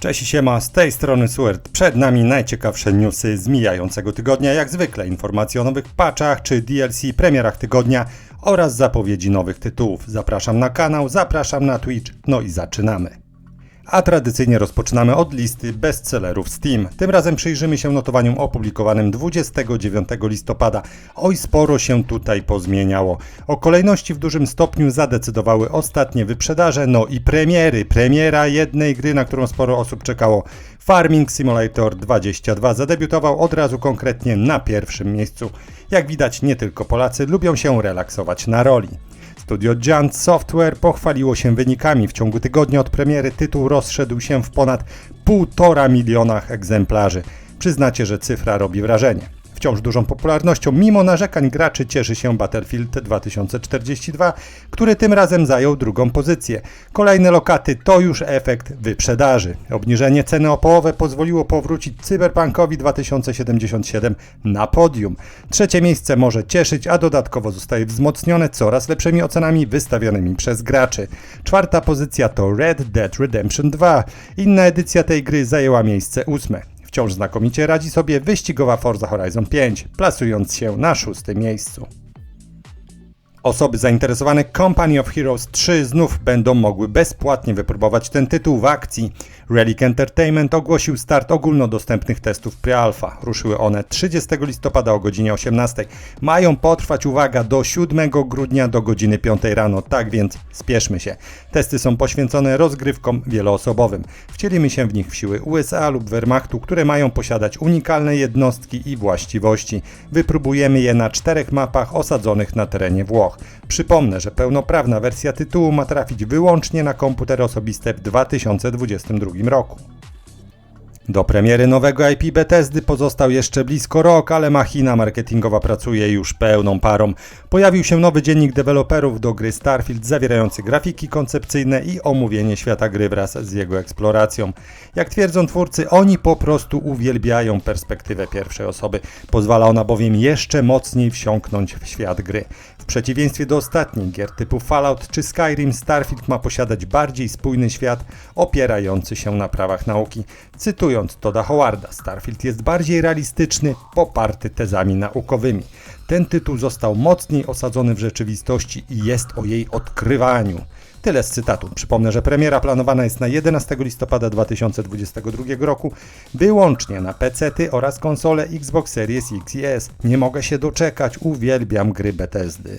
Cześć siema, z tej strony Suert. Przed nami najciekawsze newsy z mijającego tygodnia, jak zwykle informacje o nowych patchach czy DLC, premierach tygodnia oraz zapowiedzi nowych tytułów. Zapraszam na kanał, zapraszam na Twitch, no i zaczynamy. A tradycyjnie rozpoczynamy od listy bestsellerów Steam. Tym razem przyjrzymy się notowaniom opublikowanym 29 listopada. Oj, sporo się tutaj pozmieniało. O kolejności w dużym stopniu zadecydowały ostatnie wyprzedaże, no i premiery. Premiera jednej gry, na którą sporo osób czekało. Farming Simulator 22 zadebiutował od razu konkretnie na pierwszym miejscu. Jak widać, nie tylko Polacy lubią się relaksować na roli. Studio Giant Software pochwaliło się wynikami. W ciągu tygodnia od premiery tytuł rozszedł się w ponad 1,5 milionach egzemplarzy. Przyznacie, że cyfra robi wrażenie. Wciąż dużą popularnością, mimo narzekań graczy, cieszy się Battlefield 2042, który tym razem zajął drugą pozycję. Kolejne lokaty to już efekt wyprzedaży. Obniżenie ceny o połowę pozwoliło powrócić Cyberpunkowi 2077 na podium. Trzecie miejsce może cieszyć, a dodatkowo zostaje wzmocnione coraz lepszymi ocenami wystawionymi przez graczy. Czwarta pozycja to Red Dead Redemption 2. Inna edycja tej gry zajęła miejsce ósme. Wciąż znakomicie radzi sobie wyścigowa Forza Horizon 5, plasując się na szóstym miejscu. Osoby zainteresowane Company of Heroes 3 znów będą mogły bezpłatnie wypróbować ten tytuł w akcji. Relic Entertainment ogłosił start ogólnodostępnych testów pre-alpha. Ruszyły one 30 listopada o godzinie 18. Mają potrwać, uwaga, do 7 grudnia do godziny 5 rano, tak więc spieszmy się. Testy są poświęcone rozgrywkom wieloosobowym. Wcielimy się w nich w siły USA lub Wehrmachtu, które mają posiadać unikalne jednostki i właściwości. Wypróbujemy je na czterech mapach osadzonych na terenie Włoch. Przypomnę, że pełnoprawna wersja tytułu ma trafić wyłącznie na komputery osobiste w 2022 roku. Do premiery nowego IP Bethesdy pozostał jeszcze blisko rok, ale machina marketingowa pracuje już pełną parą. Pojawił się nowy dziennik deweloperów do gry Starfield zawierający grafiki koncepcyjne i omówienie świata gry wraz z jego eksploracją. Jak twierdzą twórcy, oni po prostu uwielbiają perspektywę pierwszej osoby. Pozwala ona bowiem jeszcze mocniej wsiąknąć w świat gry. W przeciwieństwie do ostatnich gier typu Fallout czy Skyrim, Starfield ma posiadać bardziej spójny świat opierający się na prawach nauki. Cytując Toda Howarda, Starfield jest bardziej realistyczny, poparty tezami naukowymi. Ten tytuł został mocniej osadzony w rzeczywistości i jest o jej odkrywaniu. Tyle z cytatu. Przypomnę, że premiera planowana jest na 11 listopada 2022 roku, wyłącznie na PC-ty oraz konsole Xbox Series X i S. Nie mogę się doczekać, uwielbiam gry Bethesdy.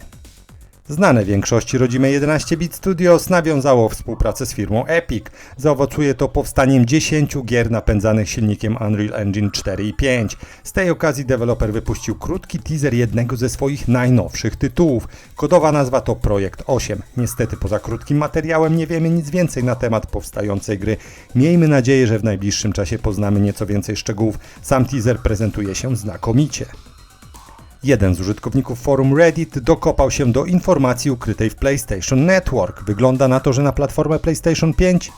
Znane większości rodzime 11-bit Studios nawiązało współpracę z firmą Epic. Zaowocuje to powstaniem 10 gier napędzanych silnikiem Unreal Engine 4 i 5. Z tej okazji deweloper wypuścił krótki teaser jednego ze swoich najnowszych tytułów. Kodowa nazwa to Projekt 8. Niestety poza krótkim materiałem nie wiemy nic więcej na temat powstającej gry. Miejmy nadzieję, że w najbliższym czasie poznamy nieco więcej szczegółów. Sam teaser prezentuje się znakomicie. Jeden z użytkowników forum Reddit dokopał się do informacji ukrytej w PlayStation Network. Wygląda na to, że na platformę PlayStation 5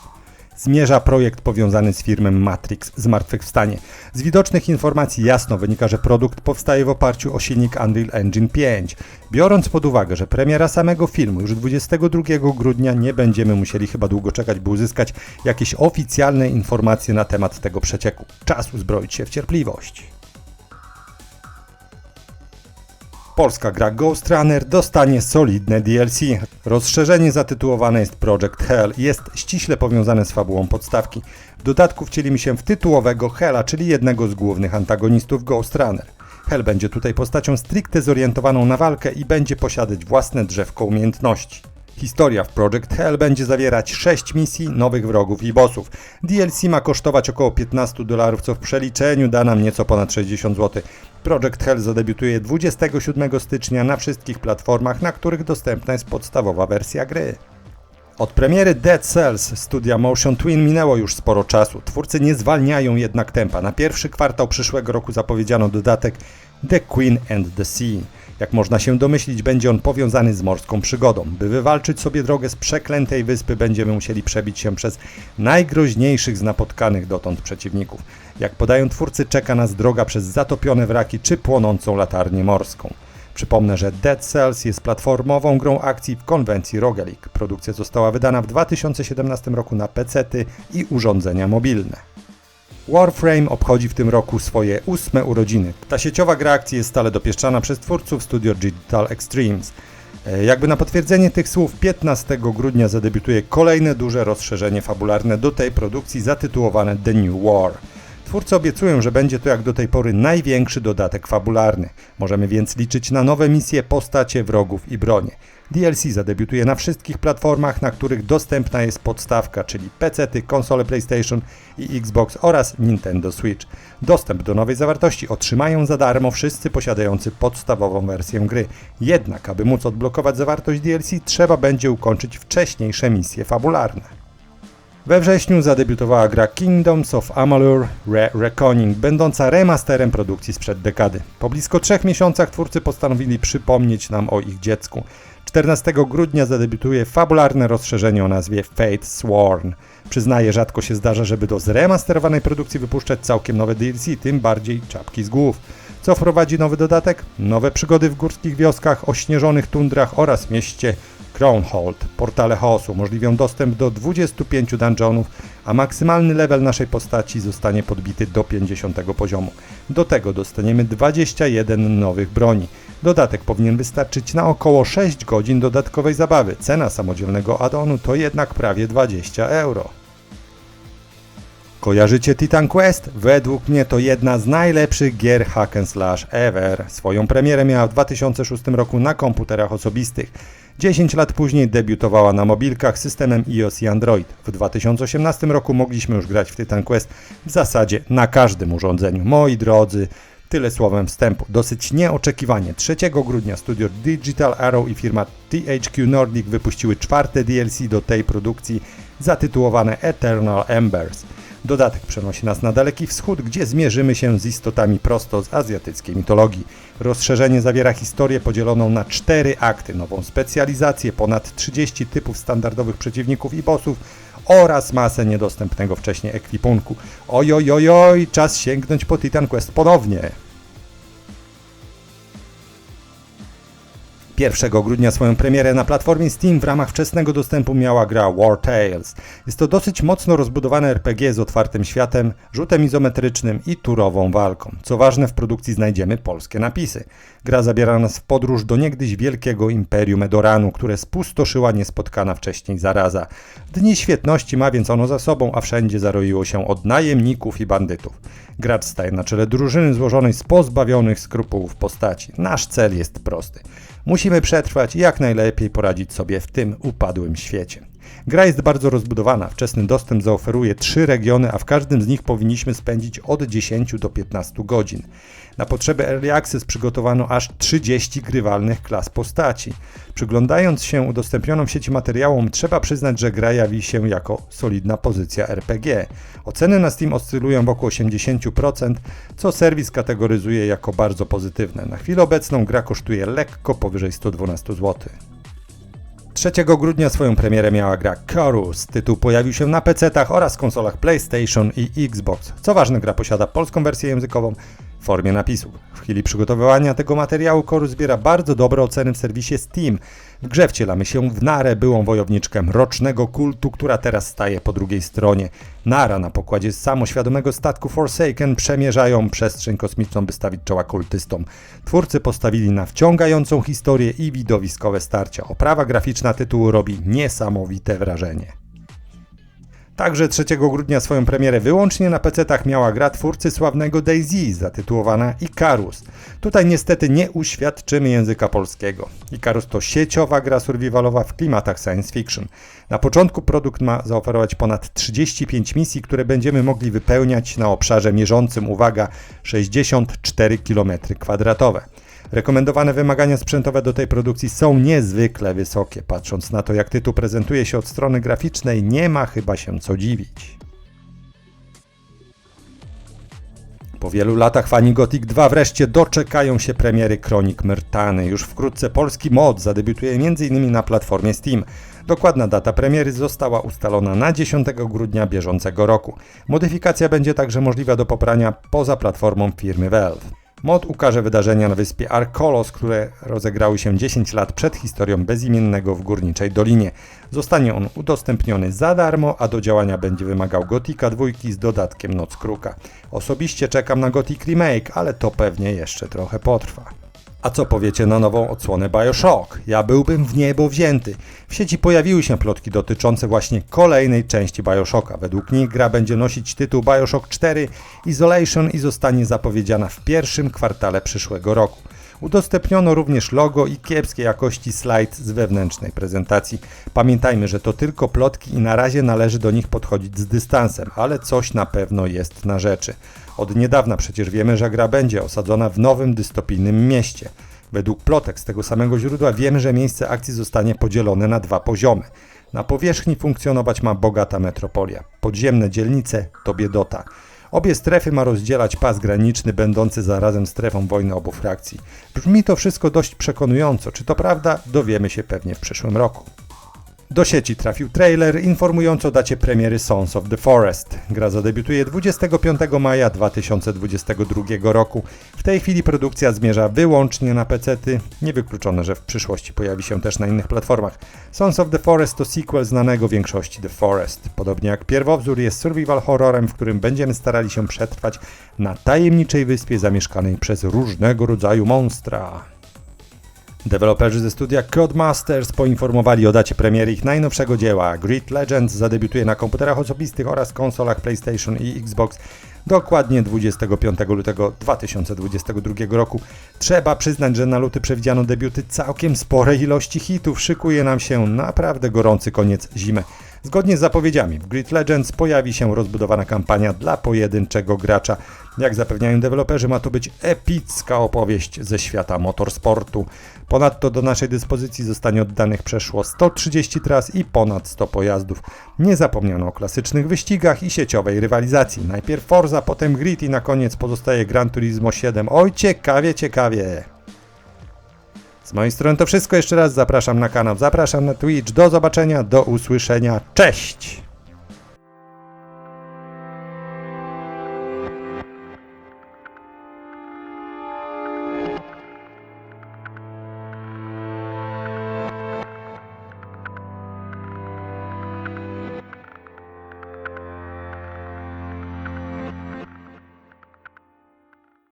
zmierza projekt powiązany z firmą Matrix Zmartwychwstanie. Z widocznych informacji jasno wynika, że produkt powstaje w oparciu o silnik Unreal Engine 5. Biorąc pod uwagę, że premiera samego filmu już 22 grudnia nie będziemy musieli chyba długo czekać, by uzyskać jakieś oficjalne informacje na temat tego przecieku. Czas uzbroić się w cierpliwość. Polska gra Ghost Runner dostanie solidne DLC. Rozszerzenie zatytułowane jest Project Hell jest ściśle powiązane z fabułą podstawki. W dodatku wcielimy się w tytułowego Hela, czyli jednego z głównych antagonistów Ghost Runner. Hell będzie tutaj postacią stricte zorientowaną na walkę i będzie posiadać własne drzewko umiejętności. Historia w Project Hell będzie zawierać 6 misji, nowych wrogów i bossów. DLC ma kosztować około 15 dolarów, co w przeliczeniu da nam nieco ponad 60 zł. Project Hell zadebiutuje 27 stycznia na wszystkich platformach, na których dostępna jest podstawowa wersja gry. Od premiery Dead Cells studia Motion Twin minęło już sporo czasu. Twórcy nie zwalniają jednak tempa. Na pierwszy kwartał przyszłego roku zapowiedziano dodatek The Queen and the Sea. Jak można się domyślić, będzie on powiązany z morską przygodą. By wywalczyć sobie drogę z przeklętej wyspy, będziemy musieli przebić się przez najgroźniejszych z napotkanych dotąd przeciwników. Jak podają twórcy, czeka nas droga przez zatopione wraki czy płonącą latarnię morską. Przypomnę, że Dead Cells jest platformową grą akcji w konwencji roguelike. Produkcja została wydana w 2017 roku na PC-ty i urządzenia mobilne. Warframe obchodzi w tym roku swoje ósme urodziny. Ta sieciowa gra akcji jest stale dopieszczana przez twórców Studio Digital Extremes. E, Jakby na potwierdzenie tych słów, 15 grudnia zadebiutuje kolejne duże rozszerzenie fabularne do tej produkcji zatytułowane The New War. Twórcy obiecują, że będzie to jak do tej pory największy dodatek fabularny. Możemy więc liczyć na nowe misje, postacie, wrogów i bronie. DLC zadebiutuje na wszystkich platformach, na których dostępna jest podstawka, czyli PC, konsole PlayStation i Xbox oraz Nintendo Switch. Dostęp do nowej zawartości otrzymają za darmo wszyscy posiadający podstawową wersję gry. Jednak, aby móc odblokować zawartość DLC, trzeba będzie ukończyć wcześniejsze misje fabularne. We wrześniu zadebiutowała gra Kingdoms of Amalur Re Reckoning, będąca remasterem produkcji sprzed dekady. Po blisko trzech miesiącach twórcy postanowili przypomnieć nam o ich dziecku. 14 grudnia zadebiutuje fabularne rozszerzenie o nazwie Fate Sworn. Przyznaję, rzadko się zdarza, żeby do zremasterowanej produkcji wypuszczać całkiem nowe DLC, tym bardziej czapki z głów. Co wprowadzi nowy dodatek? Nowe przygody w górskich wioskach, ośnieżonych tundrach oraz mieście Crownhold. Portale chaosu umożliwią dostęp do 25 dungeonów, a maksymalny level naszej postaci zostanie podbity do 50 poziomu. Do tego dostaniemy 21 nowych broni. Dodatek powinien wystarczyć na około 6 godzin dodatkowej zabawy. Cena samodzielnego add-onu to jednak prawie 20 euro. Kojarzycie Titan Quest? Według mnie to jedna z najlepszych gier hack and slash ever. Swoją premierę miała w 2006 roku na komputerach osobistych. 10 lat później debiutowała na mobilkach systemem iOS i Android. W 2018 roku mogliśmy już grać w Titan Quest w zasadzie na każdym urządzeniu. Moi drodzy, tyle słowem wstępu. Dosyć nieoczekiwanie 3 grudnia studio Digital Arrow i firma THQ Nordic wypuściły czwarte DLC do tej produkcji zatytułowane Eternal Embers. Dodatek przenosi nas na Daleki Wschód, gdzie zmierzymy się z istotami prosto z azjatyckiej mitologii. Rozszerzenie zawiera historię podzieloną na cztery akty, nową specjalizację, ponad 30 typów standardowych przeciwników i bossów oraz masę niedostępnego wcześniej ekwipunku. Oj, oj, oj, oj, czas sięgnąć po Titan Quest ponownie. 1 grudnia swoją premierę na platformie Steam w ramach wczesnego dostępu miała gra War Tales. Jest to dosyć mocno rozbudowane RPG z otwartym światem, rzutem izometrycznym i turową walką. Co ważne, w produkcji znajdziemy polskie napisy. Gra zabiera nas w podróż do niegdyś wielkiego imperium Edoranu, które spustoszyła niespotkana wcześniej zaraza. Dni świetności ma więc ono za sobą, a wszędzie zaroiło się od najemników i bandytów. Gracz staje na czele drużyny złożonej z pozbawionych skrupułów postaci. Nasz cel jest prosty. Musimy przetrwać i jak najlepiej poradzić sobie w tym upadłym świecie. Gra jest bardzo rozbudowana. Wczesny dostęp zaoferuje trzy regiony, a w każdym z nich powinniśmy spędzić od 10 do 15 godzin. Na potrzeby Early Access przygotowano aż 30 grywalnych klas postaci. Przyglądając się udostępnionym w sieci materiałom, trzeba przyznać, że gra jawi się jako solidna pozycja RPG. Oceny na Steam oscylują wokół 80%, co serwis kategoryzuje jako bardzo pozytywne. Na chwilę obecną gra kosztuje lekko powyżej 112 zł. 3 grudnia swoją premierę miała gra Chorus. Tytuł pojawił się na PC-tach oraz konsolach PlayStation i Xbox. Co ważne, gra posiada polską wersję językową w formie napisów. W chwili przygotowywania tego materiału Chorus zbiera bardzo dobre oceny w serwisie Steam. W grze wcielamy się w Narę, byłą wojowniczkę mrocznego kultu, która teraz staje po drugiej stronie. Nara na pokładzie samoświadomego statku Forsaken przemierzają przestrzeń kosmiczną, by stawić czoła kultystom. Twórcy postawili na wciągającą historię i widowiskowe starcia. Oprawa graficzna tytułu robi niesamowite wrażenie. Także 3 grudnia swoją premierę wyłącznie na PC-tach miała gra twórcy sławnego DayZ zatytułowana Icarus. Tutaj niestety nie uświadczymy języka polskiego. Icarus to sieciowa gra survivalowa w klimatach science fiction. Na początku produkt ma zaoferować ponad 35 misji, które będziemy mogli wypełniać na obszarze mierzącym, uwaga, 64 km2. Rekomendowane wymagania sprzętowe do tej produkcji są niezwykle wysokie. Patrząc na to, jak tytuł prezentuje się od strony graficznej, nie ma chyba się co dziwić. Po wielu latach fani Gothic 2 wreszcie doczekają się premiery Kronik Myrtany. Już wkrótce polski mod zadebiutuje m.in. na platformie Steam. Dokładna data premiery została ustalona na 10 grudnia bieżącego roku. Modyfikacja będzie także możliwa do poprania poza platformą firmy Valve. Mod ukaże wydarzenia na wyspie Arkolos, które rozegrały się 10 lat przed historią bezimiennego w Górniczej Dolinie. Zostanie on udostępniony za darmo, a do działania będzie wymagał Gotika 2 z dodatkiem Noc Kruka. Osobiście czekam na Gothic Remake, ale to pewnie jeszcze trochę potrwa. A co powiecie na nową odsłonę Bioshock? Ja byłbym w niebo wzięty. W sieci pojawiły się plotki dotyczące właśnie kolejnej części Bioshocka. Według nich gra będzie nosić tytuł Bioshock 4 Isolation i zostanie zapowiedziana w pierwszym kwartale przyszłego roku. Udostępniono również logo i kiepskiej jakości slajd z wewnętrznej prezentacji. Pamiętajmy, że to tylko plotki i na razie należy do nich podchodzić z dystansem, ale coś na pewno jest na rzeczy. Od niedawna przecież wiemy, że gra będzie osadzona w nowym dystopijnym mieście. Według plotek z tego samego źródła wiemy, że miejsce akcji zostanie podzielone na dwa poziomy. Na powierzchni funkcjonować ma bogata metropolia. Podziemne dzielnice to biedota. Obie strefy ma rozdzielać pas graniczny, będący zarazem strefą wojny obu frakcji. Brzmi to wszystko dość przekonująco. Czy to prawda? Dowiemy się pewnie w przyszłym roku. Do sieci trafił trailer informujący o dacie premiery Sons of the Forest. Gra zadebiutuje 25 maja 2022 roku. W tej chwili produkcja zmierza wyłącznie na PC-ty. Niewykluczone, że w przyszłości pojawi się też na innych platformach. Sons of the Forest to sequel znanego większości The Forest. Podobnie jak pierwowzór jest survival horrorem, w którym będziemy starali się przetrwać na tajemniczej wyspie zamieszkanej przez różnego rodzaju monstra. Deweloperzy ze studia Codemasters poinformowali o dacie premiery ich najnowszego dzieła. Grid Legends zadebiutuje na komputerach osobistych oraz konsolach PlayStation i Xbox dokładnie 25 lutego 2022 roku. Trzeba przyznać, że na luty przewidziano debiuty całkiem sporej ilości hitów. Szykuje nam się naprawdę gorący koniec zimy. Zgodnie z zapowiedziami w Grid Legends pojawi się rozbudowana kampania dla pojedynczego gracza. Jak zapewniają deweloperzy, ma to być epicka opowieść ze świata motorsportu. Ponadto do naszej dyspozycji zostanie oddanych przeszło 130 tras i ponad 100 pojazdów. Nie zapomniano o klasycznych wyścigach i sieciowej rywalizacji. Najpierw Forza, potem Grid i na koniec pozostaje Gran Turismo 7. Oj, ciekawie, ciekawie. Z mojej strony to wszystko. Jeszcze raz zapraszam na kanał, zapraszam na Twitch. Do zobaczenia, do usłyszenia. Cześć!